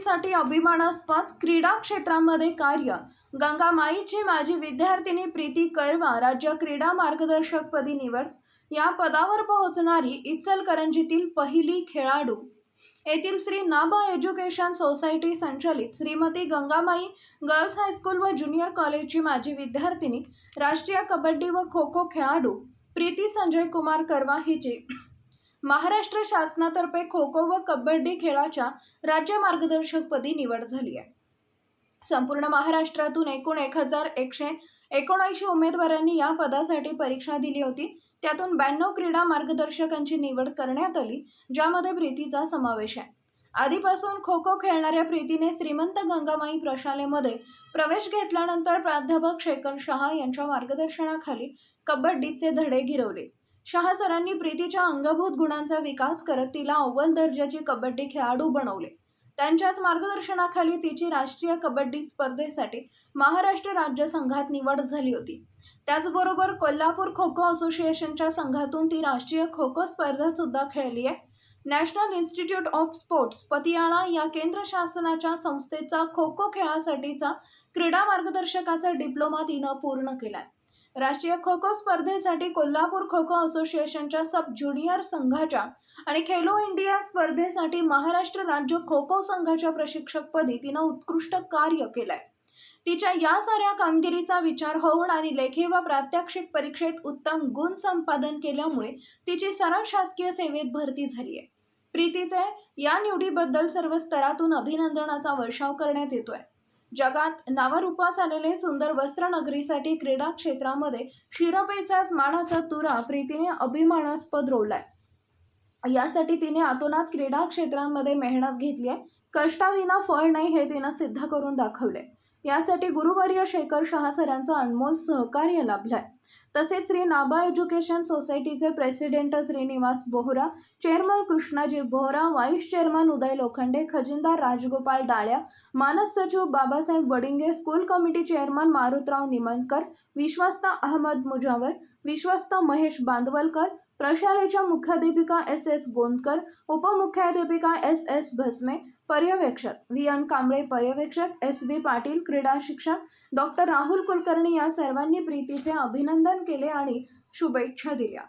सुंदर अभिमानास्पद क्रीडा क्षेत्रामध्ये कार्य. गंगामाईची माझी विद्यार्थिनी प्रीती करवा राज्य क्रीडा मार्गदर्शकपदी निवड. या पदावर पोहोचणारी इचलकरंजीतील पहिली खेळाडू. येथील श्री नाबा एज्युकेशन सोसायटी संचलित Shrimati Gangamai girls high school व ज्युनियर कॉलेजची माजी विद्यार्थिनी राष्ट्रीय कबड्डी व खो खो खेळाडू प्रीती संजय कुमार करवा हिची. महाराष्ट्र शासनातर्फे खो खो व कबड्डी खेळाच्या राज्य मार्गदर्शकपदी निवड झाली आहे. संपूर्ण महाराष्ट्रातून एकूण एक हजार एकशे एकोणऐंशी उमेदवारांनी या पदासाठी परीक्षा दिली होती. त्यातून ब्याण्णव क्रीडा मार्गदर्शकांची निवड करण्यात आली ज्यामध्ये प्रीतीचा समावेश आहे. आधीपासून खो खो खेळणाऱ्या प्रीतीने श्रीमंत गंगामाई प्रशालेमध्ये प्रवेश घेतल्यानंतर प्राध्यापक शेखर शहा यांच्या मार्गदर्शनाखाली कबड्डीचे धडे गिरवले. शहा सरांनी प्रीतीच्या अंगभूत गुणांचा विकास करत तिला अव्वल दर्जाची कबड्डी खेळाडू बनवले. त्यांच्याच मार्गदर्शनाखाली तिची राष्ट्रीय कबड्डी स्पर्धेसाठी महाराष्ट्र राज्य संघात निवड झाली होती. त्याचबरोबर कोल्हापूर खो खो असोसिएशनच्या संघातून ती राष्ट्रीय खो खो स्पर्धासुद्धा खेळली आहे. National institute of sports Patiala या केंद्र शासनाच्या संस्थेचा खो खो खेळासाठीचा क्रीडा मार्गदर्शकाचा डिप्लोमा तिनं पूर्ण केला आहे राष्ट्रीय खो खो स्पर्धेसाठी कोल्हापूर खो खो असोसिएशनच्या सब ज्युनियर संघाच्या आणि खेलो इंडिया स्पर्धेसाठी महाराष्ट्र राज्य खो खो संघाच्या प्रशिक्षकपदी तिनं उत्कृष्ट कार्य केलंय. तिच्या या साऱ्या कामगिरीचा विचार होऊन आणि लेखी व प्रात्यक्षिक परीक्षेत उत्तम गुण संपादन केल्यामुळे तिची सरळ शासकीय सेवेत भरती झाली आहे. प्रीतीचे या निवडीबद्दल सर्व स्तरातून अभिनंदनाचा वर्षाव करण्यात येतोय. जगात नावारूपास आलेले सुंदर वस्त्रनगरीसाठी क्रीडा क्षेत्रामध्ये शिरपेचा मानाचा तुरा प्रीतीने अभिमानास्पद रोवलाय. यासाठी तिने आतोनात क्रीडा क्षेत्रामध्ये मेहनत घेतली आहे. कष्टाविना फळ नाही हे तिनं सिद्ध करून दाखवले यासाठी गुरुवर्य शेखर शहा सरांचा अनमोल सहकार्य लाभलाय. तसेच श्री नाबा एज्युकेशन सोसायटीचे president Shrinivas Bohra chairman Krishnaji Bohra vice chairman Uday Lokhande खजिनदार Rajgopal Dalya मानद सचिव Babasaheb Wadinge school committee chairman Marutrao Nimankar विश्वस्त अहमद मुजावर विश्वस्त महेश बांदवलकर प्रशालेच्या मुख्याध्यापिका एस एस गोंदकर उपमुख्याध्यापिका एस एस भस्मे पर्यवेक्षक व्ही एन कांबळे पर्यवेक्षक एस बी पाटील क्रीडा शिक्षक डॉक्टर राहुल कुलकर्णी या सर्वांनी प्रीतीचे अभिनंदन केले आणि शुभेच्छा दिल्या.